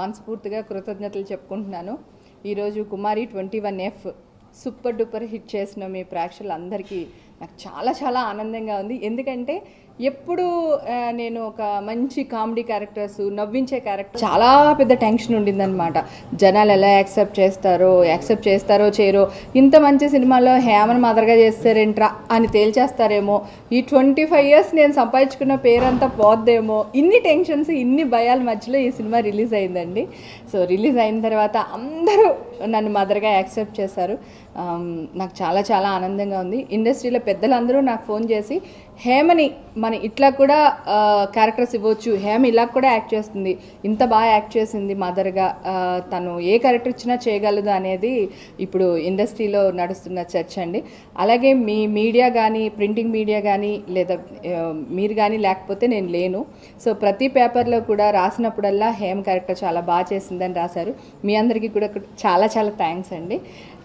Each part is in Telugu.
మనస్ఫూర్తిగా కృతజ్ఞతలు చెప్పుకుంటున్నాను. ఈరోజు Kumari twenty one F super duper hit చేసిన మీ ప్రేక్షకులందరికీ నాకు చాలా చాలా ఆనందంగా ఉంది. ఎందుకంటే ఎప్పుడు నేను ఒక మంచి కామెడీ క్యారెక్టర్స్ నవ్వించే క్యారెక్టర్ చాలా పెద్ద టెన్షన్ ఉండిందనమాట జనాలు ఎలా యాక్సెప్ట్ చేస్తారో యాక్సెప్ట్ చేస్తారో చేయరో ఇంత మంచి సినిమాలో హేమన్ మాదరిగా చేస్తారేంట్రా అని తేల్చేస్తారేమో. ఈ ట్వంటీ ఫైవ్ ఇయర్స్ నేను సంపాదించుకున్న పేరంతా పోద్దేమో. ఇన్ని టెన్షన్స్ ఇన్ని భయాల మధ్యలో ఈ సినిమా రిలీజ్ అయిందండి. సో రిలీజ్ అయిన తర్వాత అందరూ నన్ను మదర్గా యాక్సెప్ట్ చేశారు. నాకు చాలా చాలా ఆనందంగా ఉంది. ఇండస్ట్రీలో పెద్దలందరూ నాకు ఫోన్ చేసి హేమని మన ఇట్లా కూడా క్యారెక్టర్స్ ఇవ్వచ్చు. హేమ ఇలా కూడా యాక్ట్ చేస్తుంది. ఇంత బాగా యాక్ట్ చేసింది మదర్గా తను ఏ క్యారెక్టర్ ఇచ్చినా చేయగలదు అనేది ఇప్పుడు ఇండస్ట్రీలో నడుస్తున్న చర్చ అండి. అలాగే మీ మీడియా కానీ ప్రింటింగ్ మీడియా కానీ లేదా మీరు కానీ లేకపోతే నేను లేను. సో ప్రతి పేపర్లో కూడా రాసినప్పుడల్లా హేమ క్యారెక్టర్ చాలా బాగా చేసిందని రాశారు. మీ అందరికీ కూడా చాలా చాలా థ్యాంక్స్ అండి.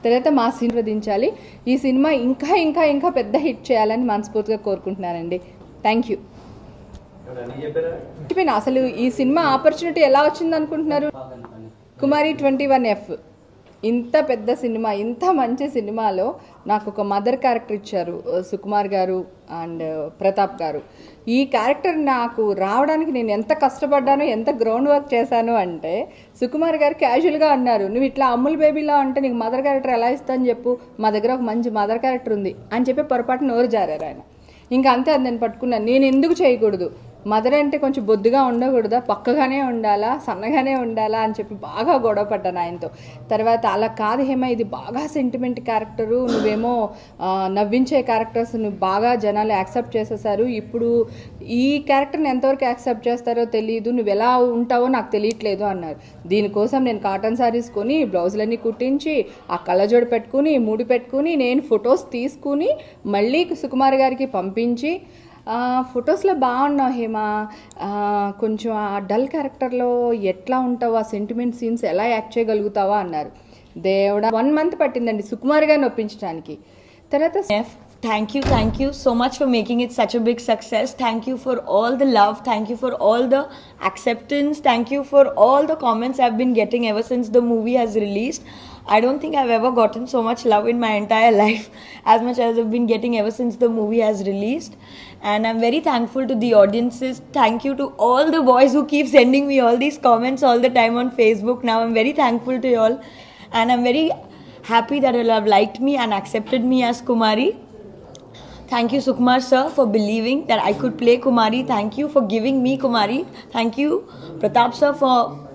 తర్వాత మా సినిమా దించాలి. ఈ సినిమా ఇంకా ఇంకా ఇంకా పెద్ద హిట్ చేయాలని మనస్ఫూర్తిగా కోరుకుంటున్నాను. కోరుకుంటున్నానండి థ్యాంక్ యూ చెప్పిన అసలు ఈ సినిమా ఆపర్చునిటీ ఎలా వచ్చింది అనుకుంటున్నారు? Kumari twenty one F. ఇంత పెద్ద సినిమా ఇంత మంచి సినిమాలో నాకు ఒక మదర్ క్యారెక్టర్ ఇచ్చారు సుకుమార్ గారు అండ్ ప్రతాప్ గారు. ఈ క్యారెక్టర్ నాకు రావడానికి నేను ఎంత కష్టపడ్డానో ఎంత గ్రౌండ్ వర్క్ చేశాను అంటే సుకుమార్ గారు క్యాజువల్గా అన్నారు నువ్వు ఇట్లా అమ్ముల్ బేబీలా అంటే నీకు మదర్ క్యారెక్టర్ ఎలా ఇస్తాను చెప్పు? మా దగ్గర ఒక మంచి మదర్ క్యారెక్టర్ ఉంది అని చెప్పి పొరపాటు నోరు జారారు ఆయన. ఇంకా అంతే అది నేను పట్టుకున్నాను. నేను ఎందుకు చేయకూడదు? మదర్ అంటే కొంచెం బొద్దుగా ఉండకూడదా పక్కగానే ఉండాలా సన్నగానే ఉండాలా అని చెప్పి బాగా గొడవ పడ్డాను ఆయనతో. తర్వాత అలా కాదు హేమ ఇది బాగా సెంటిమెంట్ క్యారెక్టరు నువ్వేమో నవ్వించే క్యారెక్టర్స్ నువ్వు బాగా జనాలు యాక్సెప్ట్ చేసేసారు. ఇప్పుడు ఈ క్యారెక్టర్ని ఎంతవరకు యాక్సెప్ట్ చేస్తారో తెలియదు నువ్వు ఎలా ఉంటావో నాకు తెలియట్లేదు అన్నారు. దీనికోసం నేను కాటన్ శారీస్ కొని బ్లౌజులన్నీ కుట్టించి ఆ కళ్ళజోడు పెట్టుకుని ముడి పెట్టుకుని నేను ఫొటోస్ తీసుకుని మళ్ళీ సుకుమార్ గారికి పంపించి ఫొటోస్లో బాగున్నావు హేమ. కొంచెం ఆ డల్ క్యారెక్టర్లో ఎట్లా ఉంటావు ఆ సెంటిమెంట్ సీన్స్ ఎలా యాక్ట్ చేయగలుగుతావా అన్నారు. దేవుడా వన్ మంత్ పట్టిందండి సుకుమార్ గారిని ఒప్పించడానికి. తర్వాత thank you thank you so much for making it such big success thank you for all the love thank you for all the acceptance thank you for all the comments have been getting ever since the movie has released I don't think I've ever gotten so much love in my entire life as much as I've been getting ever since the movie has released. And I'm very thankful to the audiences. Thank you to all the boys who keep sending me all these comments all the time on Facebook. Now I'm very thankful to you all. And I'm very happy that you have liked me and accepted me as Kumari. Thank you, Sukumar sir, for believing that I could play Kumari. Thank you for giving me Kumari. Thank you, Pratap sir, for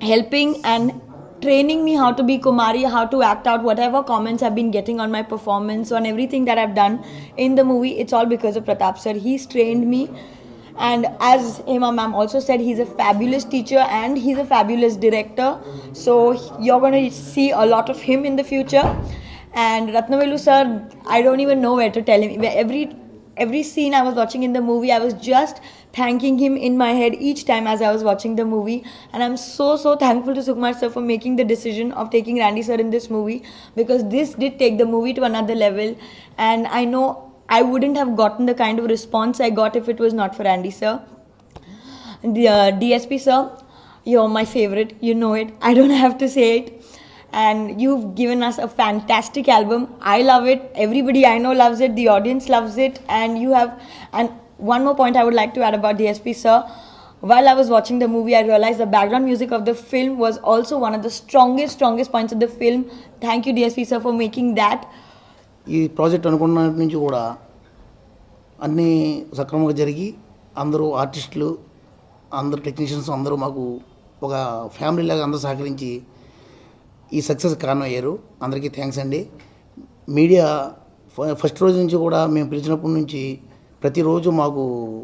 helping and training me how to be Kumari, how to act out whatever comments I've been getting on my performance, on everything that I've done in the movie. It's all because of Pratap sir. He's trained me. And as Hema ma'am also said, he's a fabulous teacher and he's a fabulous director. So you're going to see a lot of him in the future. And Ratnavelu sir, I don't even know where to tell him. Every every scene I was watching in the movie, I was just thanking him in my head each time as I was watching the movie. And I'm so so thankful to Sukumar sir for making the decision of taking Randy sir in this movie because this did take the movie to another level. And I know I wouldn't have gotten the kind of response I got if it was not for Randy sir. The uh, DSP sir, you're my favorite. You know it. I don't have to say it. And you've given us a fantastic album. I love it. Everybody I know loves it. The audience loves it. And you have. And one more point I would like to add about DSP sir. While I was watching the movie, I realized the background music of the film was also one of the strongest, strongest points of the film. Thank you, DSP sir, for making that. ఈ ప్రాజెక్ట్ అనుకున్న నుంచి కూడా అన్నీ సక్రమంగా జరిగి అందరూ ఆర్టిస్టులు అందరు టెక్నీషియన్స్ అందరూ మాకు ఒక ఫ్యామిలీ లాగా అందరూ సహకరించి ఈ సక్సెస్ కారణం అయ్యారు అందరికీ థ్యాంక్స్ అండి. మీడియా ఫ- ఫస్ట్ రోజు నుంచి కూడా మేము పిలిచినప్పటి నుంచి ప్రతిరోజు మాకు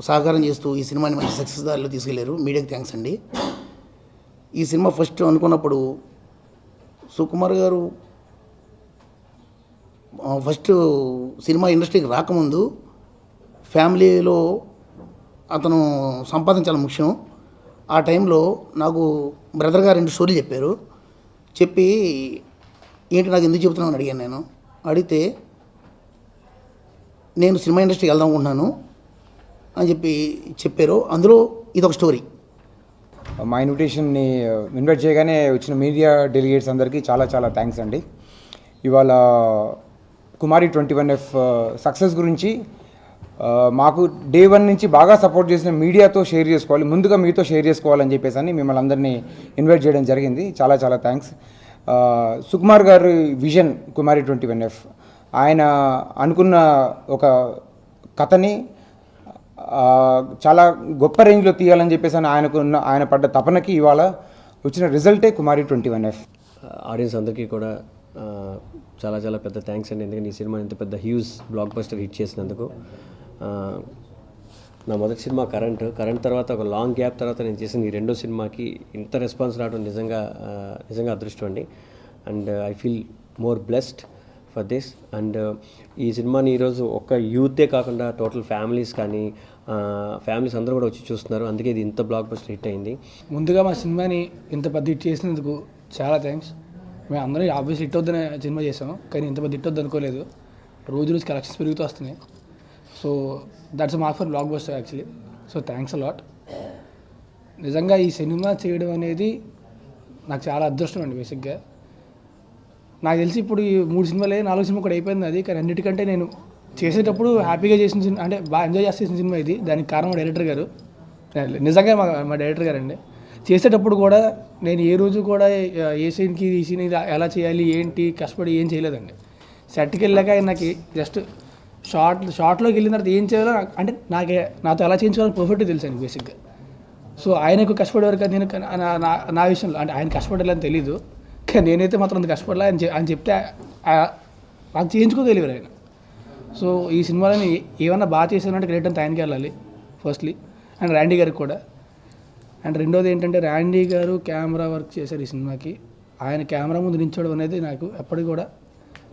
సహకారం చేస్తూ ఈ సినిమాని మంచి సక్సెస్ దారిలో తీసుకెళ్ళారు. మీడియాకి థ్యాంక్స్ అండి. ఈ సినిమా ఫస్ట్ అనుకున్నప్పుడు సుకుమార్ గారు ఫస్ట్ సినిమా ఇండస్ట్రీకి రాకముందు ఫ్యామిలీలో అతను సంపాదన చాలా ముఖ్యం. ఆ టైంలో నాకు బ్రదర్ గారు రెండు స్టోరీలు చెప్పారు. చెప్పి ఏంటి నాకు ఎందుకు చెబుతున్నావు అని అడిగాను నేను. అడిగితే నేను సినిమా ఇండస్ట్రీకి వెళ్దాం అనుకుంటున్నాను అని చెప్పి చెప్పారు. అందులో ఇదొక స్టోరీ. మా ఇన్విటేషన్ని ఇన్వైట్ చేయగానే వచ్చిన మీడియా డెలిగేట్స్ అందరికీ చాలా చాలా థ్యాంక్స్ అండి. ఇవాళ Kumari twenty one F success గురించి మాకు డే వన్ నుంచి బాగా సపోర్ట్ చేసిన మీడియాతో షేర్ చేసుకోవాలి ముందుగా మీతో షేర్ చేసుకోవాలని చెప్పేసి అని మిమ్మల్ని అందరినీ ఇన్వైట్ చేయడం జరిగింది. చాలా చాలా థ్యాంక్స్. సుకుమార్ గారి vision Kumari twenty one F. ఆయన అనుకున్న ఒక కథని చాలా గొప్ప రేంజ్లో తీయాలని చెప్పేసి అని ఆయనకున్న ఆయన పడ్డ తపనకి ఇవాళ వచ్చిన రిజల్టే Kumari twenty one F. Audience అందరికీ కూడా చాలా చాలా పెద్ద థ్యాంక్స్ అండి. ఎందుకంటే ఈ సినిమా ఇంత పెద్ద హ్యూజ్ బ్లాక్ బస్టర్ హిట్ చేసినందుకు. నా మొదటి సినిమా కరెంట్. కరెంట్ తర్వాత ఒక లాంగ్ గ్యాప్ తర్వాత నేను చేసిన ఈ రెండో సినిమాకి ఇంత రెస్పాన్స్ రావడం నిజంగా నిజంగా అదృష్టం అండి. And I feel more blessed for this. And ఈ సినిమాని ఈరోజు ఒక్క యూతే కాకుండా టోటల్ ఫ్యామిలీస్ కానీ ఫ్యామిలీస్ అందరూ కూడా వచ్చి చూస్తున్నారు. అందుకే ఇది ఇంత బ్లాక్ బస్టర్ హిట్ అయింది. ముందుగా మా సినిమాని ఇంత పెద్ద హిట్ చేసినందుకు చాలా థ్యాంక్స్. మేము అందరం ఆబ్వియస్లీ హిట్ వద్దనే సినిమా చేసాం కానీ ఇంత పెద్ద హిట్ వద్దు అనుకోలేదు. రోజు రోజు కలెక్షన్స్ పెరుగుతూ వస్తున్నాయి. So that's mark for blockbuster actually so thanks a lot నిజంగా ఈ సినిమా చేయడం అనేది నాకు చాలా అదృష్టం అండి బేసిక్గా నాకు తెలిసి ఇప్పుడు ఈ మూడు సినిమాలే నాలుగు సినిమా కూడా అయిపోయింది అది. కానీ అన్నిటికంటే నేను చేసేటప్పుడు హ్యాపీగా చేసిన సినిమా అంటే బాగా ఎంజాయ్ చేసిన సినిమా ఇది. దానికి కారణం డైరెక్టర్ గారు. నిజంగా మా మా డైరెక్టర్ గారు అండి చేసేటప్పుడు కూడా నేను ఏ రోజు కూడా ఏ సీన్కి ఈ సీన్ ఎలా చేయాలి ఏంటి కష్టపడి ఏం చేయలేదండి. సెట్కి వెళ్ళాక నాకు జస్ట్ షార్ట్ షార్ట్లోకి వెళ్ళిన తర్వాత ఏం చేయాలో నాకు- అంటే నాకే నాతో ఎలా చేయించుకోవాలని పర్ఫెక్ట్గా తెలుసు అండి బేసిక్గా సో ఆయనకు కష్టపడేవారు కదా నేను నా- నా నా విషయంలో అంటే ఆయన కష్టపడాలని తెలియదు కానీ నేనైతే మాత్రం అంత కష్టపడలే అని చె- ఆయన చెప్తే ఆ- నాకు చేయించుకోగలిగారు ఆయన. సో ఈ సినిమాలని ఏమన్నా బాగా చేశానంటే గ్రేట్ అంత ఆయనకి వెళ్ళాలి ఫస్ట్లీ అండ్ ర్యాండీ గారికి కూడా. అండ్ రెండోది ఏంటంటే ర్యాండీ గారు కెమెరా వర్క్ చేశారు ఈ సినిమాకి. ఆయన కెమెరా ముందు నిల్చోవడం అనేది నాకు ఎప్పటికి కూడా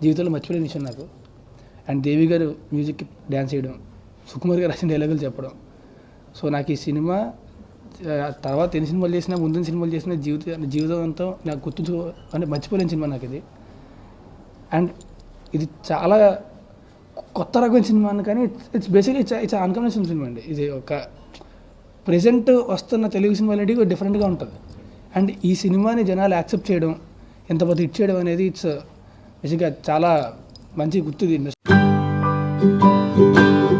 జీవితంలో మర్చిపోలేని విషయం నాకు. అండ్ దేవి గారు మ్యూజిక్ డ్యాన్స్ చేయడం సుకుమార్ గారు రాసిన డైలాగులు చెప్పడం. సో నాకు ఈ సినిమా తర్వాత ఎన్ని సినిమాలు చేసినా ముందు సినిమాలు చేసినా జీవిత జీవితం అంతా నాకు గుర్తుంచుకో అంటే మర్చిపోలేని సినిమా నాకు ఇది. అండ్ ఇది చాలా కొత్త రకమైన సినిమా అని కానీ it's basically it's it's unconventional cinema అండి. ఇది ఒక ప్రజెంట్ వస్తున్న తెలుగు సినిమా అనేది డిఫరెంట్గా ఉంటుంది. అండ్ ఈ సినిమాని జనాలు యాక్సెప్ట్ చేయడం ఎంత పెద్ద హిట్ చేయడం అనేది ఇట్స్ బేసిక్గా uh, చాలా మంచి గుర్తుంది ఇండస్ట్రీ Música